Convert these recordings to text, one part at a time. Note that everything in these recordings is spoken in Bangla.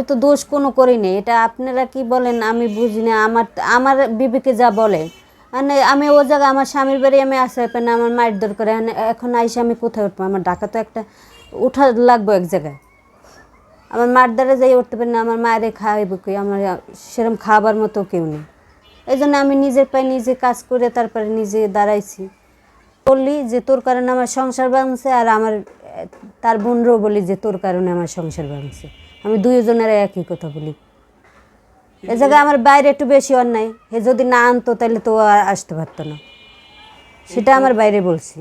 আমি তো দোষ কোনো করিনি এটা আপনারা কি বলেন, আমি বুঝি না। আমার আমার বিবেকে যা বলে। মানে আমি ও জায়গায়, আমার স্বামীর বাড়ি আমি আসা না, আমার মায়ের দরকার। এখন আইসে আমি কোথায় উঠবো? আমার ঢাকা তো একটা উঠা লাগবো এক জায়গায়। আমার মার দ্বারা যাই উঠতে পারি না, আমার মায়ের খাওয়াইব কি আমার সেরকম খাবার মতো কেউ নেই। এই জন্য আমি নিজের পায়ে নিজে কাজ করে তারপরে নিজে দাঁড়াইছি। বললি যে, তোর কারণে আমার সংসার ভাঙছে আর আমার, তার বোনরাও বলি যে, তোর কারণে আমার সংসার ভাঙছে। আমি দুইজনের একই কথা বলি। এ জায়গায় আমার বাইরে একটু বেশি অন্যায়। হে যদি না আনতো তাহলে তো আর আসতে পারতো না। সেটা আমার বাইরে বলছি।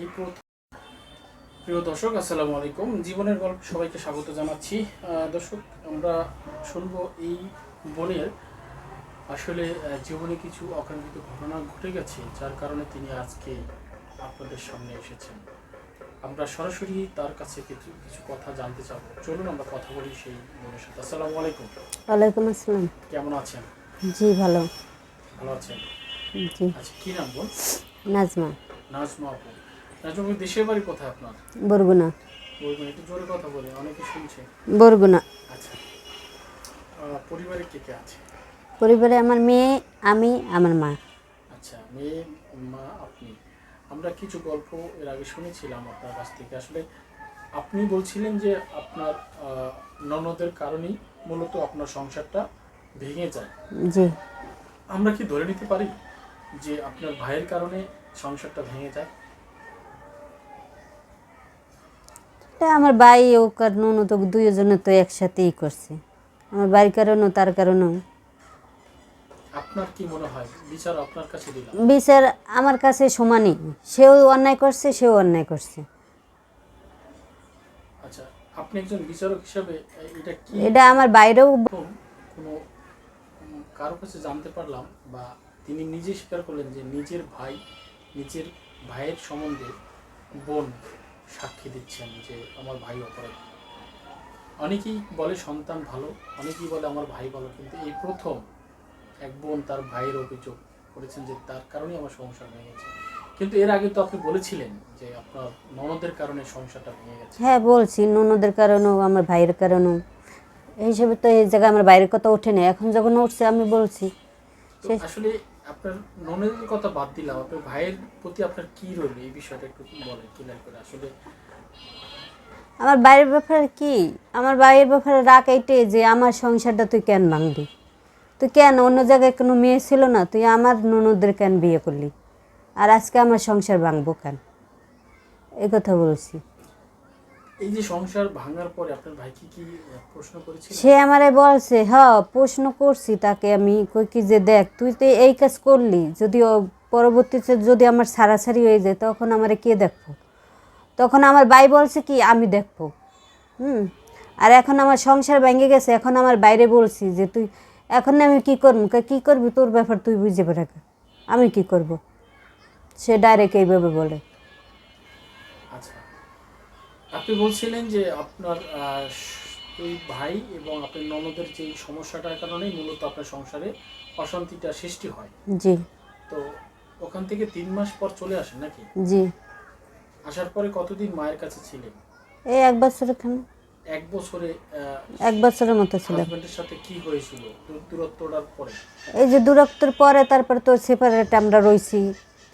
এই প্রিয় দর্শক আসসালামু আলাইকুম। জীবনের গল্প সবাইকে স্বাগত জানাচ্ছি। দর্শক আমরা শুনব এই বোনের আসলে জীবনে কিছু অকাঙ্ক্ষিত ঘটনা ঘটে গেছে যার কারণে তিনি আজকে আপনাদের সামনে এসেছেন। আমরা সরাসরি তার কাছে কিছু কিছু কথা জানতে চাবো চলুন আমরা কথা বলি সেই বোনের সাথে। আসসালামু আলাইকুম। ওয়ালাইকুম আসসালাম। কেমন আছেন? জি ভালো। ভালো আছেন? জি। আচ্ছা কি নাম বোন নাজমা। নাজমা আপু। নাজমা আপু, দেশের বাড়ি কোথায় আপনার? বরগুনা। বলবেন একটু জোরে কথা বলে অনেকে শুনছে। বরগুনা। আচ্ছা। পরিবারে কে কে আছে? পরিবারে আমার মেয়ে আমি আমার মা। আচ্ছা মেয়ে মা আপনি? আমরা কিছু গল্প এর আগে শুনেছিলাম আপনার কাছ থেকে। আসলে আপনি বলছিলেন যে আপনার ননদের কারণেই মূলত আপনার সংসারটা ভেঙে যায়। জি। আমরা কি ধরে নিতে পারি যে আপনার ভাইয়ের কারণে সংসারটা ভেঙে যায়? আমার ভাই ও কারণ তো দুইজনে তো একসাথেই করছে। আমার বাড়ির কারণও তার কারণেও। আপনার কি মনে হয়? বিচার আপনার কাছে দিলাম। বিচার আমার কাছে সমানই। সেও অন্যায় করছে সেও অন্যায় করছে। আচ্ছা আপনি একজন বিচারক হিসাবে এটা কি এটা আমার বাইরেও কোনো কারও কাছে জানতে পারলাম বা তিনি নিজে স্বীকার করলেন যে নিজের ভাই নিজের ভাইয়ের সম্বন্ধে বোন সাক্ষী দিচ্ছেন যে আমার ভাই অপরাধী। অনেকেই বলে সন্তান ভালো অনেকেই বলে আমার ভাই ভালো কিন্তু এই প্রথম এক বোন তার ভাইয়ের অভিযোগ করেছেন যে তার কারণেই আমার সংসার ভেঙে গেছে। কিন্তু এর আগে তো আপনি বলেছিলেন যে আপনার ননদের কারণে সংসারটা ভেঙে গেছে। হ্যাঁ বলছি ননদের কারণেও আমার ভাইয়ের কারণেও। এই হিসেবে তো এই জায়গায় আমার বাইরের কথা ওঠে না এখন যখন উঠছে আমি বলছি আসলে আপনার ননদের কথা বাদ দিলাম। আপনার ভাইয়ের প্রতি আপনার কি রইল? এই বিষয়টা একটু বলেন ক্লিয়ার করে। আসলে আমার বাইরের ব্যাপারে কি? আমার বাইরের ব্যাপারে রাগ এইটাই যে আমার সংসারটা তুই কেন ভাঙলি? তুই কেন? অন্য জায়গায় কোনো মেয়ে ছিল না? তুই আমার ননদের কেন বিয়ে করলি? আর আজকে আমার সংসার ভাঙবো কেন? এই কথা বলছি। এই যে সংসার ভাঙার পরে আপনার ভাই কি কি প্রশ্ন করেছিল? সে আমারে বলছে হ প্রশ্ন করছি তাকে আমি। কই কি যে দেখ তুই তো এই কাজ করলি। যদি পরবর্তীতে যদি আমার সারাসারি হয়ে যায় তখন আমারে কে দেখব? তখন আমার ভাই বলছে কি আমি দেখব। হুম? আর এখন আমার সংসার ভেঙে গেছে। এখন আমার বাইরে বলছি যে তুই এখন আমি কি করব? কি করবি? তোর ব্যাপার তুই বুঝে বেড়া আমি কি করব? সে ডাইরেক্ট এইভাবে বলে। আচ্ছা। আপনি বলছিলেন যে আপনার এই ভাই এবং আপনার ননদের যে সমস্যাটার কারণে মূলত আপনার সংসারে অশান্তিটা সৃষ্টি হয়। জি। তো ওখান থেকে তিন মাস পর চলে আসেন নাকি? জি। আসার পরে কতদিন মায়ের কাছে ছিলেন? এই এক বছর এখানে এক বছরে এক বছরের মতো হাজবেন্ডের সাথে কি হয়েছিল? দূরত্বটার পরে? এই যে দূরত্বর পরে তারপর তো সেপারেট আমরা রইছি।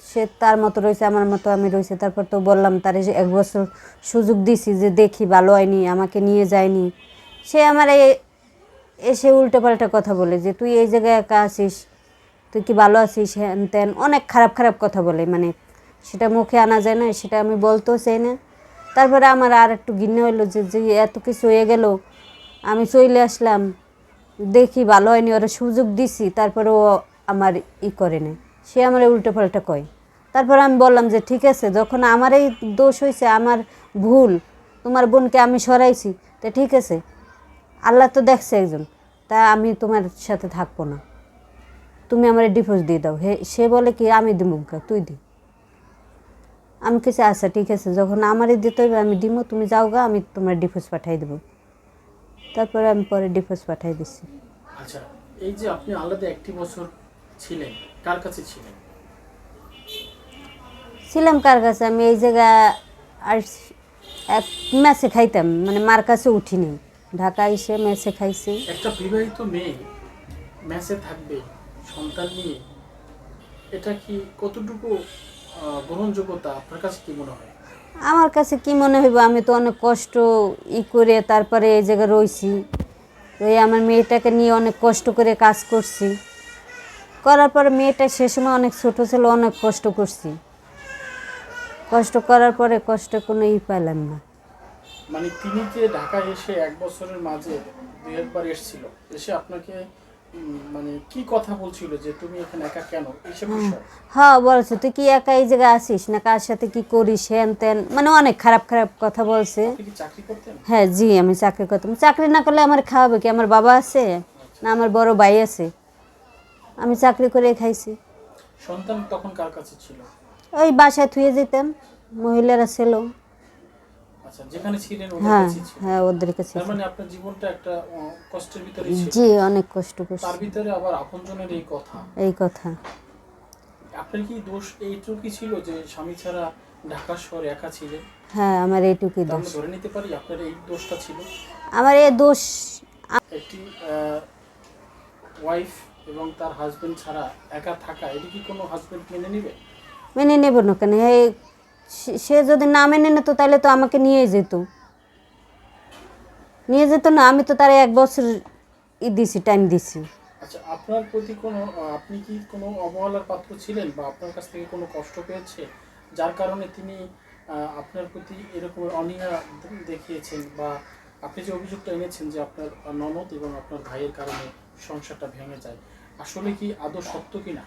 সে তার মতো রয়েছে আমার মতো আমি রয়েছি তারপর তো বললাম তার এক বছর সুযোগ দিছি যে দেখি ভালো হয়নি আমাকে নিয়ে যায়নি। সে আমার এসে উল্টো পাল্টা কথা বলে যে তুই এই জায়গায় একা আছিস? তুই কি ভালো আছিস? হ্যান ত্যান অনেক খারাপ খারাপ কথা বলে। মানে সেটা মুখে আনা যায় না সেটা আমি বলতেও চাই না। তারপরে আমার আর একটু ঘিন্না হইল যে যে এত কিছু হয়ে গেল। আমি চলে আসলাম, দেখি ভালো হয়নি, ওরা সুযোগ দিছি, তারপরে ও আমার ই করে না সে আমার উল্টো পাল্টা কয়। তারপর আমি বললাম যে, ঠিক আছে, যখন আমার এই দোষ হয়েছে আমার ভুল, তোমার বোনকে আমি সরাইছি, তা ঠিক আছে, আল্লাহ তো দেখছে একজন, তা আমি তোমার সাথে থাকব না। তুমি আমার ডিভোর্স দিয়ে দাও। হে, সে বলে কি, আমি দিব তুই দি। আমি কিছু আচ্ছা ঠিক আছে যখন আমারই দিতে হবে আমি দিব তুমি যাও গা আমি তোমার ডিভোর্স পাঠাই দেবো। তারপরে আমি পরে ডিভোর্স পাঠাই দিচ্ছি আচ্ছা এই যে আপনি আলাদা একটি বছর ছিলেন কার কাছে ছিলেন? ছিলাম কার কাছে? আমি এই জায়গা আর এক ম্যাচে খাইতাম মানে মার কাছে উঠিনি। ঢাকা এসে মেসে খাইছি। একটা বিবাহিত মেয়ে ম্যাচে থাকবে সন্তান নিয়ে এটা কি কতটুকু গ্রহণযোগ্যতা আপনার কাছে কি মনে হয়? আমার কাছে কি মনে হইব আমি তো অনেক কষ্ট ই করে তারপরে এই জায়গায় রইছি। রয়ে আমার মেয়েটাকে নিয়ে অনেক কষ্ট করে কাজ করছি। করার পরে মেয়েটা সে সময় অনেক ছোটো ছিল অনেক কষ্ট করছি। কষ্ট করার পরে কষ্ট কোনো ই পাইলাম না। মানে তিনি যে ঢাকায় এসে এক বছরের মাঝে দুই একবার এসেছিল এসে আপনাকে মানে কি কথা বলছিল যে তুমি এখানে একা কেন? এইসব বিষয়? হ্যাঁ বলছে। তুই কি একা এই জায়গায় আসিস না কার সাথে কি করিস হ্যান ত্যান মানে অনেক খারাপ খারাপ কথা বলছে। হ্যাঁ জি আমি চাকরি করতাম। চাকরি না করলে আমার খাওয়াবে কি? আমার বাবা আছে না আমার বড় ভাই আছে। আমি চাকরি করে খাইছি। সন্তান তখন কার কাছে ছিল? ওই বাসায় থুয়ে যেতাম। মহিলারা ছিল আচ্ছা যেখানে ছিলেন ওদের হ্যাঁ ছিল হ্যাঁ ওদের কাছে মানে আপনার জীবনটা একটা কষ্টের ভিতরে জি অনেক কষ্ট তার ভিতরে আবার আপনজনের এই কথা। এই কথা। আপনার কি দোষ এইটুকুই ছিল যে স্বামী ছাড়া ঢাকা শহরে একা ছিলেন? হ্যাঁ আমার এইটুকুই তা দোষ। ধরে নিতে পারি আপনার এই দোষটা ছিল? আমার এই দোষ একটি ওয়াইফ এবং তার হাজবেন্ড ছাড়া একা থাকা এটা কি কোনো হাজবেন্ড মেনে নেবে? মেনে নেব না কেন? এই সে- যদি না মেনে নিত তাহলে তো আমাকে নিয়ে যেত। নিয়ে যেত না আমি তো তার এক বছর ই দিছি টাইম দিছি। আচ্ছা আপনার প্রতি কোনো আপনি কি কোনো অবহেলার পাত্র ছিলেন বা আপনার কাছ থেকে কোনো কষ্ট পেয়েছে? যার কারণে তিনি আপনার প্রতি এরকম অনীহা দেখিয়েছেন বা আপনি যে অভিযোগটা এনেছেন যে আপনার ননদ এবং আপনার ভাইয়ের কারণে সংসারটা ভেঙে যায় আসলে কি আদৌ সত্য কি না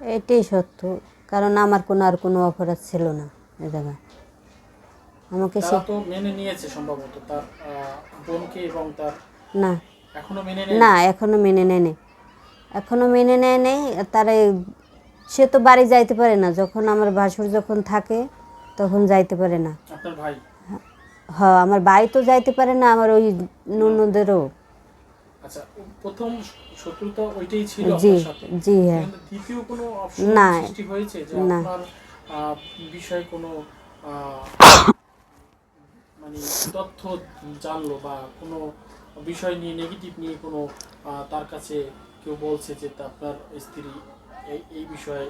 এটাই সত্য কারণ আমার কোনো আর কোনো অপরাধ ছিল না। জায়গায়। আমাকে সে তো মেনে নিয়েছে সম্ভবত তার বোনকে এবং তার না। এখনও মেনে নেয় না এখনও মেনে নেয় নেই এখনও মেনে নেয় নেই তারা সে তো বাড়ি যাইতে পারে না। যখন আমার ভাসুর যখন থাকে তখন যাইতে পারে না। আপনার ভাই? হ আমার ভাই তো যাইতে পারে না আমার ওই ননদেরও। আচ্ছা প্রথম শত্রুতা ওইটাই ছিল জি আপনার সাথে? জি হ্যাঁ। দ্বিতীয় কোনো অপশন না। সৃষ্টি হয়েছে যে। আপনার বিষয়ে কোনো মানে তথ্য জানলো বা কোনো বিষয় নিয়ে নেগেটিভ নিয়ে কোনো তার কাছে কেউ বলছে যে আপনার স্ত্রী এই এই বিষয়ে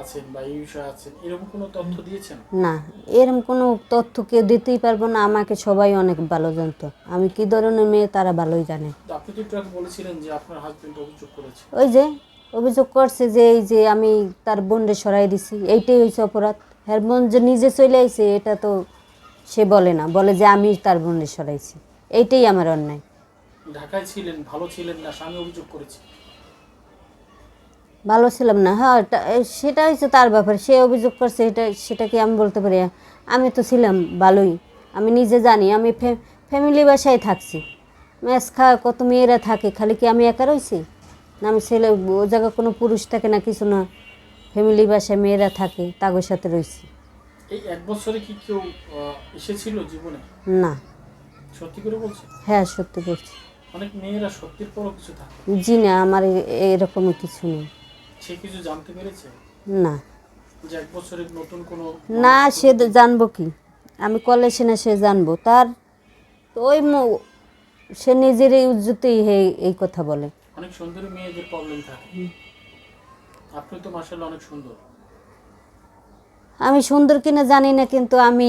আছেন বা এই বিষয়ে আছেন এরকম কোনো তথ্য দিয়েছেন? না এরকম কোনো তথ্য কেউ দিতেই পারব না। আমাকে সবাই অনেক ভালো জানতো। আমি কি ধরনের মেয়ে তারা ভালোই জানে। আপনি তো একটু বলেছিলেন যে আপনার হাজবেন্ড অভিযোগ করেছে। ওই যে অভিযোগ করছে যে এই যে আমি তার বোনরে সরাই দিছি এইটাই হয়েছে অপরাধ। হ্যাঁ বোন যে নিজে চলে আইছে এটা তো সে বলে না বলে যে আমি তার বোনরে সরাইছি। এইটাই আমার অন্যায়। ঢাকায় ছিলেন ভালো ছিলেন না স্বামী অভিযোগ করেছে। ভালো ছিলাম না হ্যাঁ সেটা হচ্ছে তার ব্যাপার সে অভিযোগ করছে এটা সেটা কি আমি বলতে পারি আমি তো ছিলাম ভালোই আমি নিজে জানি আমি ফ্যামিলি বাসায় থাকছি। ম্যাচ খাওয়া কত মেয়েরা থাকে খালি কি আমি একা রয়েছি আমি ছেলে ও জায়গায় কোনো পুরুষ থাকে না কিছু না। ফ্যামিলি বাসায় মেয়েরা থাকে তাগোর সাথে রয়েছি। এই এক বছরে কি কেউ এসেছিল জীবনে? না। সত্যি করে বলছে? হ্যাঁ সত্যি করছি অনেক মেয়েরা সত্যির পরও কিছু থাকে জি না আমার এ- এরকমই কিছু নেই। সে কিছু জানতে পেরেছে? না। যে এক বছরের নতুন কোনো না সে জানব কি? আমি কলেজে না সে জানব। তার ওই সে নিজের এই উজ্জতেই হে- এই কথা বলে। অনেক সুন্দরী মেয়েদের প্রবলেম থাকে। আপনি তো মার্শাল অনেক সুন্দর। আমি সুন্দর কিনা জানি না কিন্তু আমি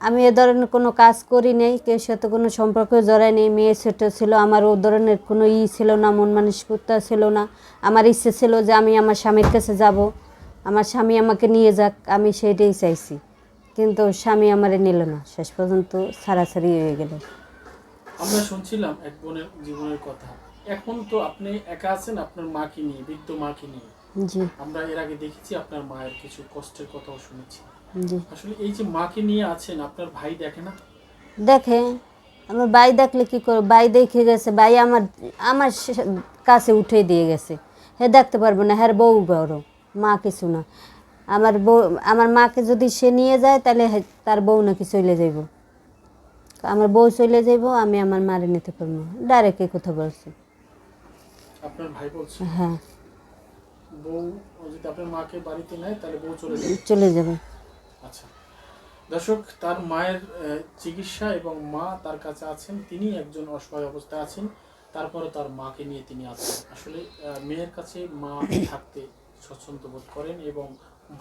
আমি এ ধরনের কোনো কাজ করি নেই কেউ সাথে কোনো সম্পর্ক জড়াই নেই মেয়ে ছোটো ছিল আমার ও ধরনের কোনো ই ছিল না মন মানসিকতা ছিল না। আমার ইচ্ছে ছিল যে আমি আমার স্বামীর কাছে যাব আমার স্বামী আমাকে নিয়ে যাক আমি সেইটাই চাইছি। কিন্তু স্বামী আমারে নিল না শেষ পর্যন্ত সারাসারি হয়ে গেল। আমরা শুনছিলাম এক বোনের জীবনের কথা। এখন তো আপনি একা আছেন আপনার মাকে নিয়ে বৃদ্ধ মাকে নিয়ে। জি। আমরা এর আগে দেখেছি আপনার মায়ের কিছু কষ্টের কথাও শুনেছি। জি। আসলে এই যে মাকে নিয়ে আছেন আপনার ভাই দেখে না? দেখে। আমার ভাই দেখলে কি করে ভাই দেখে গেছে ভাই আমার আমার কাছে উঠে দিয়ে গেছে। হে দেখতে পারব না হ্যাঁ বউ বড় মা কিছু না। আমার বউ আমার মাকে যদি সে নিয়ে যায় তাহলে তার বউ নাকি চলে যাইব। আমার বউ চলে যাইব আমি আমার মারে নিতে পারব ডাইরেক্ট এই কথা বলছি। আপনার ভাই বলছে? হ্যাঁ। বউ যদি আপনার মাকে বাড়িতে নেয় তাহলে বউ চলে যাবে? চলে যাবে। আচ্ছা। দর্শক তার মায়ের চিকিৎসা এবং মা তার কাছে আছেন তিনি একজন অসহায় অবস্থায় আছেন তারপরে তার মাকে নিয়ে তিনি আছেন। আসলে মেয়ের কাছে মা থাকতে স্বচ্ছন্দ বোধ করেন এবং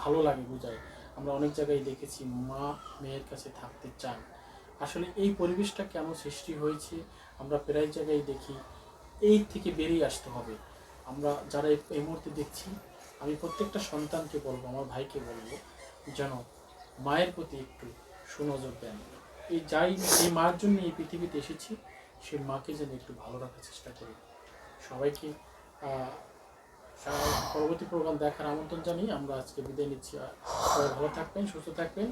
ভালো লাগে বোঝায়। আমরা অনেক জায়গায় দেখেছি মা মেয়ের কাছে থাকতে চান। আসলে এই পরিবেশটা কেন সৃষ্টি হয়েছে, আমরা প্রায় জায়গায় দেখি, এই থেকে বেরিয়ে আসতে হবে। আমরা যারা এই- মুহূর্তে দেখছি, আমি প্রত্যেকটা সন্তানকে বলব, আমার ভাইকে বলব, যেন মায়ের প্রতি একটু সুনজর দেন। এই যাই, এই মার জন্য এই পৃথিবীতে এসেছি, সেই মাকে যেন একটু ভালো রাখার চেষ্টা করি। সবাইকে পরবর্তী প্রোগ্রাম দেখার আমন্ত্রণ জানিয়ে আমরা আজকে বিদায় নিচ্ছি। সবাই ভালো থাকবেন, সুস্থ থাকবেন।